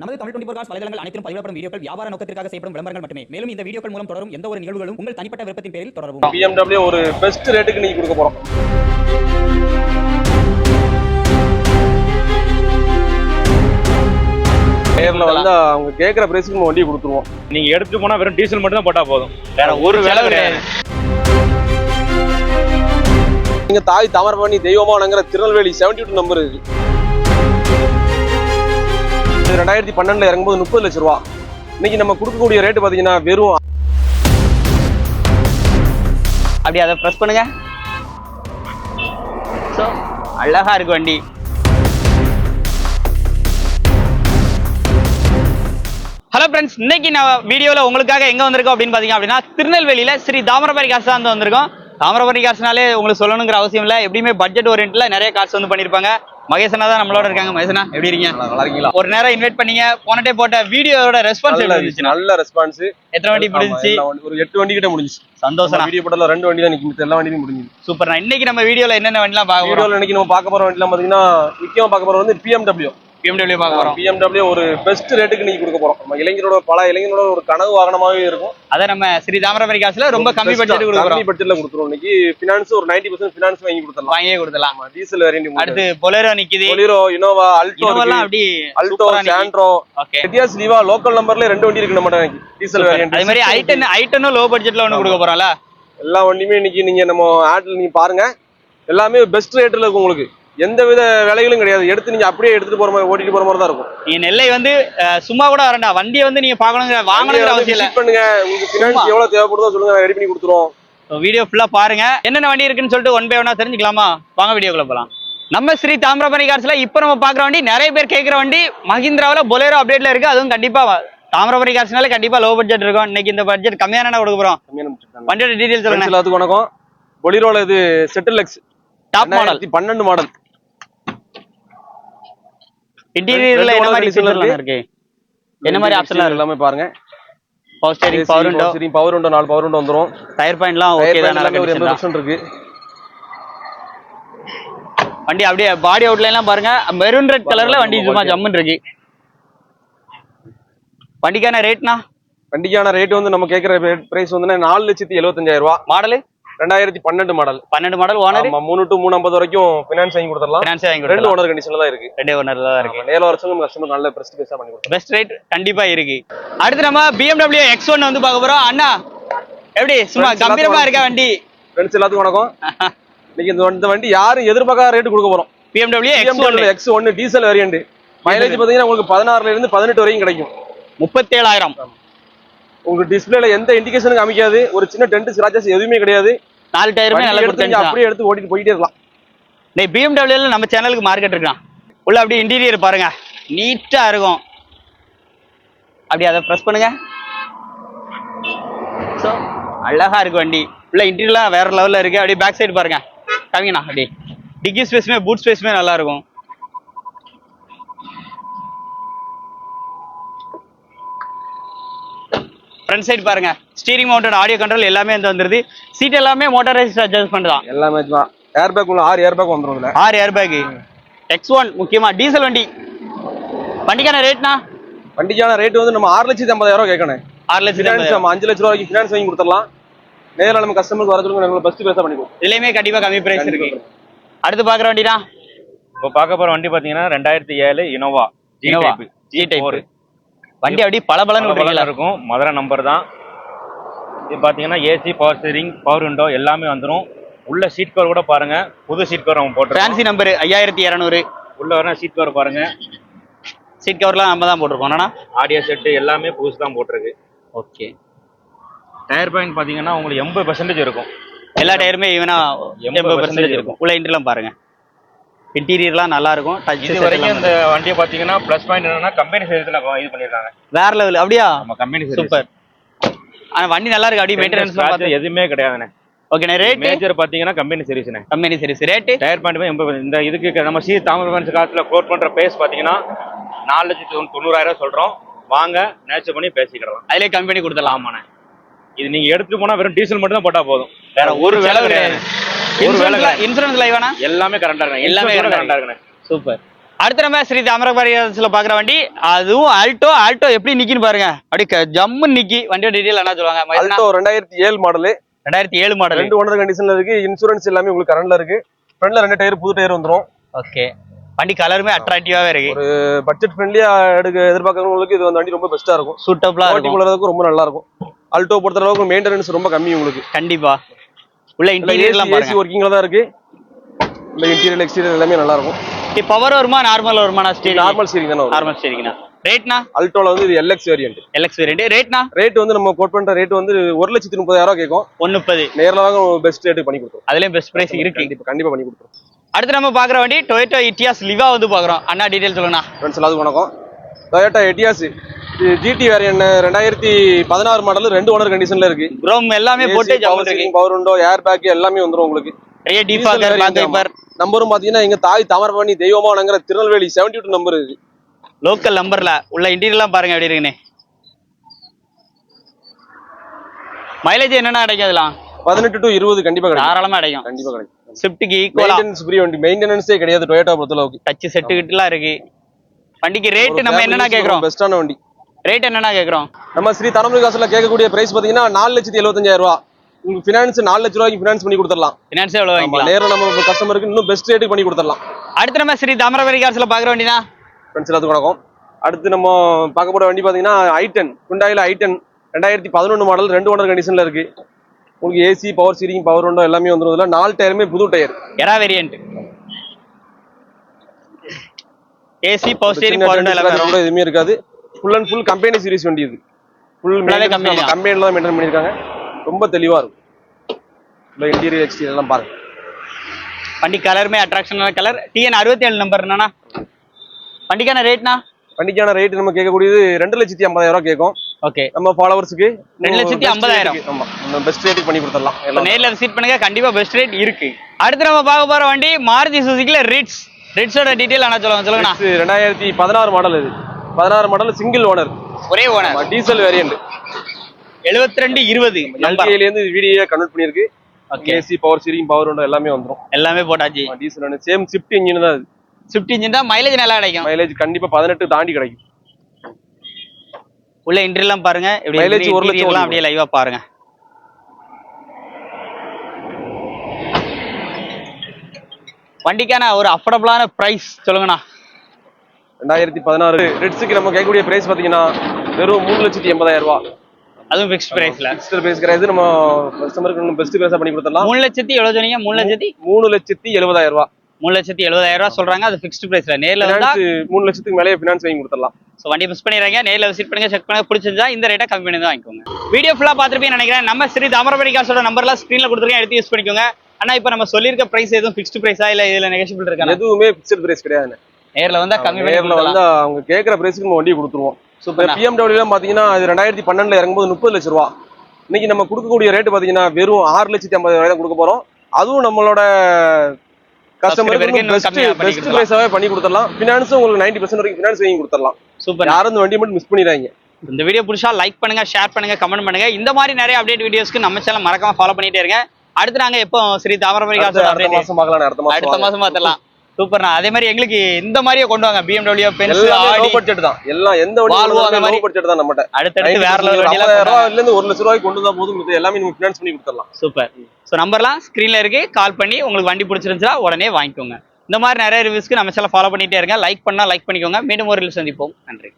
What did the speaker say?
நமது Tamil twenty cos வலைதளங்கள் அனைத்தும் பதிவிடப்படும் வீடியோக்கள் வியாபார நோக்கத்திற்காக செய்யப்படும் விளம்பரங்கள் மட்டுமே. மேலும் இந்த வீடியோக்கள் மூலம் தொடரும் எந்த ஒரு நிகழ்வுகளும் உங்கள் தனிப்பட்ட விருப்பத்தின் பேரில் தொடரவும். BMW ஒரு பெஸ்ட் ரேட்டுக்கு நீங்க கொடுக்க போறோம். நேர்ல வந்து அவங்க கேக்குற பிரைஸ்க்கு நம்ம வண்டியை கொடுத்துருவோம். நீங்க எடுத்துட்டு போனா வெறும் டீசல் மட்டும் தான் போட்டா போதும். வேற ஒரு வேலை கிடையாது. நீங்க தாய் தாமரபரணி தெய்வமானங்கிற திருநெல்வேலி செவன்டி டூ நம்பர் இருக்கு. இது ரெண்டாயிரத்தி பன்னெண்டுல இறங்கும்போது முப்பது லட்ச ரூபா. இன்னைக்கு நம்ம கொடுக்கக்கூடிய ரேட்டு பாத்தீங்கன்னா வெறும் அப்படி அதை ப்ரெஸ் பண்ணுங்க. ஸோ அழகா இருக்கு வண்டி. ஹலோ ஃப்ரெண்ட்ஸ் இன்னைக்கு நான் வீடியோவில் உங்களுக்காக எங்கே வந்திருக்கோம் அப்படின்னு பார்த்தீங்க அப்படின்னா திருநெல்வேலியில் ஸ்ரீ தாமிரபரணி காசு தான் வந்து வந்திருக்கோம். தாமிரபரணி காசுனாலே உங்களுக்கு சொல்லணுங்கிற அவசியம் இல்லை. எப்படியுமே பட்ஜெட் ஓரியன்ட்ல நிறைய காசு வந்து பண்ணியிருப்பாங்க மகேசனா தான் நம்மளோட இருக்காங்க. மகேசனா எப்படி இருக்கீங்க? நல்லா இருக்கீங்களா? ஒரு நேரம் இன்வைட் பண்ணீங்க. போன டைம் போட்ட வீடியோவோட ரெஸ்பான்ஸ் எப்படி இருந்துச்சுன்னா நல்ல ரெஸ்பான்ஸ் எத்தனை வண்டி முடிஞ்சிச்சு ஒரு எட்டு வண்டி கிட்ட முடிஞ்சுச்சு சந்தோஷம் வீடியோ போட்டல ரெண்டு வண்டி தான் மித்த எல்லா வண்டியும் முடிஞ்சுது. சூப்பர் இன்னைக்கு நம்ம வீடியோல என்னென்ன வண்டிலாம் பார்க்க வீடியோல இன்னைக்கு நம்ம பார்க்க போற வண்டிலாம் பாத்தீங்கன்னா முக்கியமா பார்க்க போறது வந்து BMW BMW பார்க்க போறோம். BMW ஒரு பெஸ்ட் ரேட்டுக்கு நீங்க கொடுக்க போறோம். நம்ம இளைஞரோட பல இளைஞரோட ஒரு கனவு வாகனமாவே இருக்கும். அதை நம்ம ஸ்ரீ தாமிரபரணி காசுல ரொம்ப கம்மி பட்ஜெட் கொடுக்குறோம். கம்மி பட்ஜெட்ல கொடுத்துருவோம். இன்னைக்கு ஃபினான்ஸ் ஒரு 90% பர்சன்ட் ஃபினான்ஸ் வாங்கி கொடுத்துடலாம். வாங்கியே கொடுத்துலாம் டீசல் வேரியன்ட் அடுத்து பொலேரோ நிக்குது. பொலிரோ இனோவா அல்டோ இனோவெல்லாம் அப்படி Alto Santro Etios Liva local நம்பர்ல ரெண்டு வண்டி இருக்கு நம்ம டீசல் வேரியன்ட் அதே மாதிரி ஐட்டன் ஐட்டனும் லோ பட்ஜெட்ல ஒண்ணு கொடுக்க போறோம்ல. எல்லா வண்டியுமே இன்னைக்கு நீங்க நம்ம ஆட்ல நீங்க பாருங்க. எல்லாமே பெஸ்ட் ரேட்ல இருக்கும் உங்களுக்கு. எந்த வித விலைகளும் கிடையாது. எடுத்து நீங்க அப்படியே எடுத்துட்டு போற மாதிரி ஓட்டிட்டு போற மாதிரி தான் இருக்கும். நீங்க நெல்லை வந்து சும்மா கூட வரண்டா வண்டியை வந்து நீங்க பாக்கணுங்கிற வாங்கணுங்கிற அவசியம் இல்ல. பண்ணுங்க. உங்களுக்கு ஃபினான்ஸ் சும்மா. எவ்வளவு தேவைப்படுதோ சொல்லுங்க. ரெடி பண்ணி கொடுத்துருவோம். வீடியோ ஃபுல்லா பாருங்க. என்னென்ன வண்டி இருக்குன்னு சொல்லிட்டு ஒன் பை ஒன்னா தெரிஞ்சுக்கலாமா? வாங்க வீடியோக்குள்ள போலாம். நம்ம ஸ்ரீ தாமிரபரணி கார்ஸ்ல இப்போ நம்ம பாக்குற வண்டி நிறைய பேர் கேட்குற வண்டி மஹிந்திராவுல பொலேரோ அப்டேட்ல இருக்கு. அதுவும் கண்டிப்பா தாமிரபரணி கார்ஸ்னால கண்டிப்பா லோ பட்ஜெட் இருக்கும். இன்னைக்கு இந்த பட்ஜெட் கம்மியான கொடுக்க போறோம். வண்டியோட டீடைல்ஸ் சொல்லுங்க. எல்லாத்துக்கும் வணக்கம். பொலிரோல இது செட்டில் எக்ஸ் டாப் மாடல் பன்னெண்டு மாடல் இன்டீரியர்ல என்ன மாதிரி ஃபீச்சர்லாம் இருக்கு. என்ன மாதிரி ஆப்ஷன்லாம் எல்லாமே பாருங்க. Power steering power window power window நாலு பவர் விண்டோ வந்துரும். டயர் பாயிண்ட்லாம் ஓகே தான் நல்ல ஒரு இருக்கு. வண்டி அப்படியே பாடி அவுட்லைன்லாம் பாருங்க. மெரூன் ரெட் கலர்ல வண்டி சும்மா ஜம்முன்னு இருக்கு. வண்டிக்கான ரேட்னா வண்டிக்கான ரேட் வந்து நம்ம கேட்கிற பிரைஸ் வந்து நாலு லட்சத்தி எழுபத்தஞ்சாயிரம் ரூபா. மாடலு ரெண்டாயிரத்தி பன்னெண்டு மாடல் பன்னெண்டு மாடல் ஓனர் மூணு டு மூணு ஐம்பது வரைக்கும் பினான்ஸ் வாங்கி கொடுத்துடலாம். ஃபினான்ஸே வாங்கி ரெண்டு ஓனர் கண்டிஷன்ல தான் இருக்கு. ரெண்டே ஓனர்ல தான் இருக்கு. நேரில் வர சொல்லி கஸ்டமர் நல்ல பெஸ்ட் பேஸா பண்ணி கொடுத்துருவோம் பெஸ்ட் ரேட் கண்டிப்பா இருக்கு. அடுத்து நம்ம BMW எக்ஸ் ஒன் வந்து பார்க்க போறோம். அண்ணா எப்படி? சும்மா கம்பீரமா இருக்க வண்டி. ஃப்ரெண்ட்ஸ் எல்லாத்துக்கும் வணக்கம். இன்னைக்கு இந்த வண்டி யாரும் எதிர்பார்க்காத ரேட் கொடுக்க போறோம். BMW எக்ஸ் ஒன்னு டீசல் வேரியன்ட் மைலேஜ் பாத்தீங்கன்னா உங்களுக்கு பதினாறுல இருந்து பதினெட்டு வரைக்கும் கிடைக்கும். முப்பத்தேழாயிரம். உங்களுக்கு டிஸ்பிளேல எந்த இண்டிகேஷனும் காமிக்காது. ஒரு சின்ன டென்ட் ஸ்கிராச்சஸ் எதுவுமே கிடையாது. நாலு டயருமே நல்லா கொடுத்துருந்துச்சு அப்படியே எடுத்து ஓட்டிட்டு போயிட்டே இருக்கலாம். டேய் பிஎம்டபிள்யூல நம்ம சேனலுக்கு மார்க்கெட் இருக்கான். உள்ள அப்படியே இன்டீரியர் பாருங்க. நீட்டா இருக்கும். அப்படி அதை ப்ரெஸ் பண்ணுங்க. ஸோ அழகா இருக்கு வண்டி. உள்ள இன்டீரியர்லாம் வேற லெவல்ல இருக்கு. அப்படியே பேக் சைடு பாருங்க. காமிங்கண்ணா அப்படியே. டிக்கி ஸ்பேஸுமே பூட் ஸ்பேஸுமே நல்லா இருக்கும். ஃப்ரண்ட் சைடு பாருங்க. ஸ்டீரிங் மவுண்டட் ஆடியோ கண்ட்ரோல் எல்லாமே வந்து வந்துருது. சீட் எல்லாமே மோட்டரைஸ் அட்ஜஸ்ட்மெண்ட் தான். எல்லாமே தான். ஏர் பேக் உள்ள ஆறு ஏர் பேக் வந்துரும் இதுல. ஆறு ஏர் பேக் எக்ஸ் ஒன் முக்கியமா டீசல் வண்டி. வண்டிக்கான ரேட்னா வண்டிக்கான ரேட் வந்து நம்ம ஆறு லட்சத்தி ஐம்பதாயிரம் கேட்கணும். ஆறு லட்சம் நம்ம அஞ்சு லட்ச ரூபா வரைக்கும் ஃபினான்ஸ் வாங்கி கொடுத்துடலாம். நேரில் நம்ம கஸ்டமருக்கு வர சொல்லுங்க நம்ம பெஸ்ட் பேஸா பண்ணி கொடுப்போம் இதுலயுமே கண்டிப்பா கம்மி பிரைஸ் இருக்கு. அடுத்து பாக்குற வண்டினா? இப்போ பார்க்க போற வண்டி பாத்தீங்கன்னா ரெண்டாயிரத்தி ஏழு Innova G type G type. வண்டி அப்படியே பல பலன்னு விட்டுருக்கீங்களா இருக்கும். மதுரை நம்பர் தான். இது பாத்தீங்கன்னா AC power steering power window எல்லாமே வந்துரும். உள்ள சீட் கவர் கூட பாருங்க. புது சீட் கவர் அவன் போட்டு ஃபேன்சி நம்பர் ஐயாயிரத்தி இரநூறு. உள்ள வர சீட் கவர் பாருங்க. சீட் கவர்லாம் நம்ம தான் போட்டிருக்கோம். என்னண்ணா? ஆடியோ செட்டு எல்லாமே புதுசு தான் போட்டிருக்கு. ஓகே டயர் பாயிண்ட் பாத்தீங்கன்னா உங்களுக்கு எண்பது பெர்சன்டேஜ் இருக்கும். எல்லா டயருமே ஈவனா எண்பது பர்சன்டேஜ் இருக்கும். உள்ள இன்டர்லாம் பாருங்க. இன்டீரியர்லாம் நல்லா இருக்கும் டச் இது வரைக்கும் இந்த வண்டியை பாத்தீங்கன்னா ப்ளஸ் பாயிண்ட் என்னன்னா கம்பெனி சர்வீஸ்ல இது பண்ணிருக்காங்க. வேற லெவல் அப்படியா? நம்ம கம்பெனி சூப்பர் ஆனா வண்டி நல்லா இருக்கு அப்படியே மெயின்டெனன்ஸ் எதுவுமே கிடையாதுண்ணே. ஓகே ரேட் மேஜர் பாத்தீங்கன்னா company சர்வீஸ்ண்ணே company service rate tyre point எண்பது இந்த இதுக்கு நம்ம சி தாமிரபரணி காலத்துல கோட் பண்ற பேஸ் பாத்தீங்கன்னா நாலு லட்சத்தி தொண்ணூ- தொண்ணூறாயிரம் சொல்றோம். வாங்க நேச்சர் பண்ணி பேசிக்கிடலாம் அதிலே கம்பெனி கொடுத்துடலாம் ஆமாண்ணே இது நீங்க எடுத்துட்டு போனா வெறும் டீசல் மட்டும் தான் போட்டா போதும். வேற ஒரு வேலை கிடையாது இன்சூரன்ஸ் லைவானா எல்லாமே கரண்டா இருக்கு எல்லாமே கரண்டா சூப்பர். அடுத்த நம்ம ஸ்ரீ தாமிரபரியாரத்தில் பார்க்குற வண்டி அதுவும் ஆல்டோ ஆல்டோ எப்படி நிக்கின்னு பாருங்க. அப்படி ஜம்முன்னு நிக்கி. வண்டியோட டீடைல் என்ன சொல்லுவாங்க? அல்டோ ரெண்டாயிரத்தி ஏழு மாடலு ரெண்டாயிரத்தி ஏழு மாடல் ரெண்டு ஓனர் கண்டிஷன்ல இருக்கு. இன்சூரன்ஸ் எல்லாமே உங்களுக்கு கரண்ட்ல இருக்கு. ஃப்ரண்ட்ல ரெண்டு டயர் புது டயர் வந்துரும். ஓகே வண்டி கலருமே அட்ராக்டிவாவே இருக்கு. பட்ஜெட் ஃப்ரெண்ட்லியா எடுக்க எதிர்பார்க்கறவங்களுக்கு இது வந்து வண்டி ரொம்ப பெஸ்ட்டா இருக்கும். சூட்டபிளா இருக்கும். ரொம்ப நல்லா இருக்கும். அல்டோ பொறுத்த அளவுக்கு மெயின்டெனன்ஸ் ரொம்ப கம்மி உங்களுக்கு. கண்டிப்பா. உள்ள இன்டீரியர்லாம் பாருங்க. ஒர்க்கிங்ல தான் இருக்கு. இல்ல இன்டீரியர் எக்ஸ்டீரியர் எல்லாமே நல்லா இருக்கும். பவர் வருமா நார்மல் வருமாண்ணா ஸ்டீரிங் நார்மல் ஸ்டீரிங் தானே வரும். நார்மல் ஸ்டீரிங்ண்ணா ரேட்னா அல்டோல வந்து இது எல்எக்ஸ் வேரியன்ட் எல்எக்ஸ் வேரியண்ட் ரேட்னா ரேட் வந்து நம்ம கோட் பண்ற ரேட் வந்து ஒரு லட்சத்தி முப்பதாயிரம் கேட்கும். ஒன்று முப்பது நேர்ல வாங்க பெஸ்ட் ரேட் பண்ணி கொடுத்துரும். அதுலயும் பெஸ்ட் பிரைஸ் இருக்கு. கண்டிப்பா கண்டிப்பா பண்ணி கொடுத்துரும். அடுத்து நம்ம பாக்குற வண்டி டொயோட்டோ இட்டியாஸ் லிவா வந்து பாக்குறோம் அண்ணா டீடைல் சொல்லுங்கண்ணா. ஃப்ரெண்ட்ஸ் எல்லாத்துக்கும் வணக்கம். டொயோட்டா எட்டியாஸ் ஜிடி வேரியன்ட் ரெண்டாயிரத்தி பதினாறு மாடல் ரெண்டு ஓனர் கண்டிஷன்ல இருக்கு. குரோம் எல்லாமே போட்டு பவர் உண்டோ ஏர் பேக் எல்லாமே வந்துரும் உங்களுக்கு. நிறைய டிஃபாகர் நம்பரும் பாத்தீங்கன்னா எங்க தாய் தாமரபரணி தெய்வமா வணங்குற திருநெல்வேலி செவன்டி டூ நம்பர் இருக்கு லோக்கல் நம்பர்ல உள்ள இன்டீரியர்லாம் பாருங்க எப்படி இருக்குன்னு. மைலேஜ் என்னென்ன கிடைக்கும் அதெல்லாம்? பதினெட்டு டு இருபது கண்டிப்பா கிடைக்கும். தாராளமா கிடைக்கும். கண்டிப்பா கிடைக்கும். ஸ்விஃப்ட்டுக்கு ஈக்குவலா மெயின்டெனன்ஸ் ஃப்ரீ வண்டி. மெயின்டெனன்ஸே கிடையாது டொயோட்டா பொறுத்தளவுக்கு. டச் செட்டு கிட்டலாம் இருக்கு. வண்டிக்கு ரேட் நம்ம என்னென்ன கேக்குறோம் பெஸ்டான வண்டி. ரேட் என்னென்ன கேக்குறோம்? நம்ம ஸ்ரீ தனமுறை காசுல கேட்கக்கூடிய பிரைஸ் பாத்தீங்கன்னா நாலு லட்சத்தி எழுபத்தஞ்சாயிரம் ரூபா. உங்களுக்கு ஃபினான்ஸ் நாலு லட்ச ரூபாய்க்கு ஃபினான்ஸ் பண்ணி கொடுத்துடலாம். ஃபினான்ஸே எவ்வளவு ஆமா, வாங்கிக்கலாம்? நேர்ல நம்ம கஸ்டமருக்கு இன்னும் பெஸ்ட் ரேட்டுக்கு பண்ணி கொடுத்துடலாம். அடுத்து நம்ம ஸ்ரீ தாமிரபரணி கார்ஸ்ல பாக்குற வண்டினா ஃப்ரெண்ட்ஸ் எல்லாத்துக்கும் வணக்கம். அடுத்து நம்ம பார்க்க போற வண்டி பாத்தீங்கன்னா ஐட்டன் குண்டாயில ஐட்டன் ரெண்டாயிரத்தி பதினொன்று மாடல் ரெண்டு ஓனர் கண்டிஷன்ல இருக்கு. உங்களுக்கு AC power steering power window எல்லாமே வந்துரும். இதுல நாலு டயருமே புது tyre era variant AC power steering power எல்லாமே கூட எதுவுமே இருக்காது. Full and full company series வண்டி இது ஃபுல் company தான். மெயின்டைன் பண்ணிருக்காங்க ரொம்ப தெளிவா இருக்கும். இல்லை இன்டீரியர் எக்ஸ்டீரியர் எல்லாம் பாருங்க. வண்டி கலருமே அட்ராக்ஷனான கலர் டிஎன் அறுபத்தி ஏழு நம்பர் என்னன்னா வண்டிக்கான ரேட்னா வண்டிக்கான ரேட் நம்ம கேட்கக்கூடியது ரெண்டு லட்சத்தி ஐம்பதாயிரம் ரூபாய் கேட்கும். ஓகே. நம்ம ஃபாலோவர்ஸுக்கு ரெண்டு லட்சத்தி ஐம்பதாயிரம். ஆமா நம்ம பெஸ்ட் ரேட்டுக்கு பண்ணி கொடுத்துடலாம். நேர்ல விசிட் பண்ணுங்க கண்டிப்பா பெஸ்ட் ரேட் இருக்கு. அடுத்து நம்ம பார்க்க போற வண்டி மாருதி சுசுக்கில ரிட்ஸ் ரிட்ஸோட டீடைல் என்ன சொல்லுங்க சொல்லுங்கண்ணா. இது ரெண்டாயிரத்தி பதினாறு மாடல் இது. பதினாறு மாடல் சிங்கிள் ஓனர் ஒரே ஓனர் டீசல் வேரியன்ட் எழுபத்தி ரெண்டு இருபது. எல்டிஏல இருந்து வீடியோ கன்வெர்ட் பண்ணிருக்கு AC power steering power window எல்லாமே வந்துரும். எல்லாமே போட்டாச்சு. டீசல் சேம் ஷிஃப்ட் இன்ஜின் தான் இது ஸ்விஃப்ட் இன்ஜின் தான் மைலேஜ் நல்லா கிடைக்கும். மைலேஜ் கண்டிப்பா பதினெட்டு தாண்டி கிடைக்கும். உள்ள இன்டர்லாம் பாருங்க. Mileage ஒரு லட்சம். அப்படியே லைவா பாருங்க. வண்டிக்கான ஒரு அஃபோர்டபுளான பிரைஸ் சொல்லுங்கண்ணா. ரெண்டாயிரத்தி பதினாறு. ரெட்ஸுக்கு நம்ம கேட்கக்கூடிய பிரைஸ் பாத்தீங்கன்னா வெறும் மூணு லட்சத்தி எண்பதாயிரம் ரூபாய் அதுவும் ஃபிக்ஸ்ட் பிரைஸ்ல ஃபிக்ஸ்டு பிரைஸ் கிடையாது. நம்ம கஸ்டமருக்கு இன்னும் பெஸ்ட் பிரைஸா பண்ணி கொடுத்துடலாம். மூணு லட்சத்தி எவ்வளவு சொன்னீங்க மூணு லட்சத்தி? மூணு லட்சத்தி எழுபதாயிரம் ரூபாய் மூணு லட்சத்தி எழுபதாயிரம் ரூபாய் சொல்றாங்க அது ஃபிக்ஸ்ட் பிரைஸ்ல நேர்ல வந்தா மூணு லட்சத்துக்கு மேலே ஃபினான்ஸ் வாங்கி கொடுத்துடலாம். ஸோ வண்டி மிஸ் பண்ணிடுறாங்க. நேரில் விசிட் பண்ணுங்க செக் பண்ணுங்க. பிடிச்சிருந்தா இந்த ரேட்டை கம்மி பண்ணி தான் வாங்கிக்கோங்க. வீடியோ ஃபுல்லாக பார்த்துருப்பீங்கன்னு நினைக்கிறேன். நம்ம ஸ்ரீ தாமிரபரணி காசோட நம்பர்லாம் ஸ்க்ரீனில் கொடுத்துருக்கேன். எடுத்து யூஸ் பண்ணிக்கோங்க. ஆனா இப்போ நம்ம சொல்லியிருக்க பிரைஸ் எதுவும் ஃபிக்ஸ்ட் பிரைஸா இல்ல இதுல நெகஷியபிள் இருக்கா? எதுவுமே ஃபிக்ஸ்ட் பிரைஸ் கிடையாது நேர்ல வந்தா கம்மி நேர்ல வந்து அவங்க கேட்கற பிரைஸ்க்கு நம்ம வண்டியை கொடுத்துருவோம். சூப்பர் பிஎம்டபிள்யூ எல்லாம் பாத்தீங்கன்னா அது ரெண்டாயிரத்தி பன்னெண்டுல இறங்கும்போது முப்பது லட்ச ரூபா. இன்னைக்கு நம்ம கொடுக்கக்கூடிய ரேட் பாத்தீங்கன்னா வெறும் ஆறு லட்சத்தி ஐம்பது ரூபாய் தான் கொடுக்க போறோம். அதுவும் நம்மளோட கஸ்டமருக்கு பெஸ்ட் பெஸ்ட் பண்ணி கொடுத்துடலாம். ஃபினான்ஸும் உங்களுக்கு நைன்டி பர்சன்ட் வரைக்கும் ஃபினான்ஸ் வாங்கி கொடுத்துடலாம். சூப்பர். யாரும் இந்த வண்டியை மட்டும் மிஸ் பண்ணிடுறாங்க இந்த வீடியோ பிடிச்சா லைக் பண்ணுங்க ஷேர் பண்ணுங்க கமெண்ட் பண்ணுங்க. இந்த மாதிரி நிறைய அப்டேட் வீடியோஸ்க்கு நம்ம சேனல் மறக்காம ஃபாலோ பண்ணிட்டே இருங்க. அடுத்து நாங்க எப்போ ஸ்ரீ தாமிரபரணி அடுத்த மாசம் பார்க்கலாம் அடுத்த. மாசம் பார்த்தலாம் சூப்பர்ண்ணா அதே மாதிரி எங்களுக்கு இந்த மாதிரியே கொண்டு வாங்க. பிஎம்டபிள்யூ பென்ஸ் எல்லாமே ஆடி லோ பட்ஜெட் தான். எல்லாம் எந்த Volvo அந்த மாதிரி. பட்ஜெட் தான் நம்மகிட்ட. அடுத்தடுத்து வேற லெவல் ரூபாயில இருந்து ஒரு லட்ச ரூபாய்க்கு கொண்டு வந்தா போதும். இது எல்லாமே நம்ம ஃபினான்ஸ் பண்ணி கொடுத்துடலாம். சூப்பர். ஸோ நம்பர்லாம் ஸ்க்ரீன்ல இருக்கு. கால் பண்ணி உங்களுக்கு வண்டி பிடிச்சிருந்துச்சுன்னா உடனே வாங்கிக்கோங்க. இந்த மாதிரி நிறைய ரிவ்யூஸ்க்கு நம்ம சேனல் ஃபாலோ பண்ணிட்டே இருங்க. லைக் பண்ணா லைக் பண்ணிக்கோங்க. மீண்டும் ஒரு சந்திப்போம். நன்றி.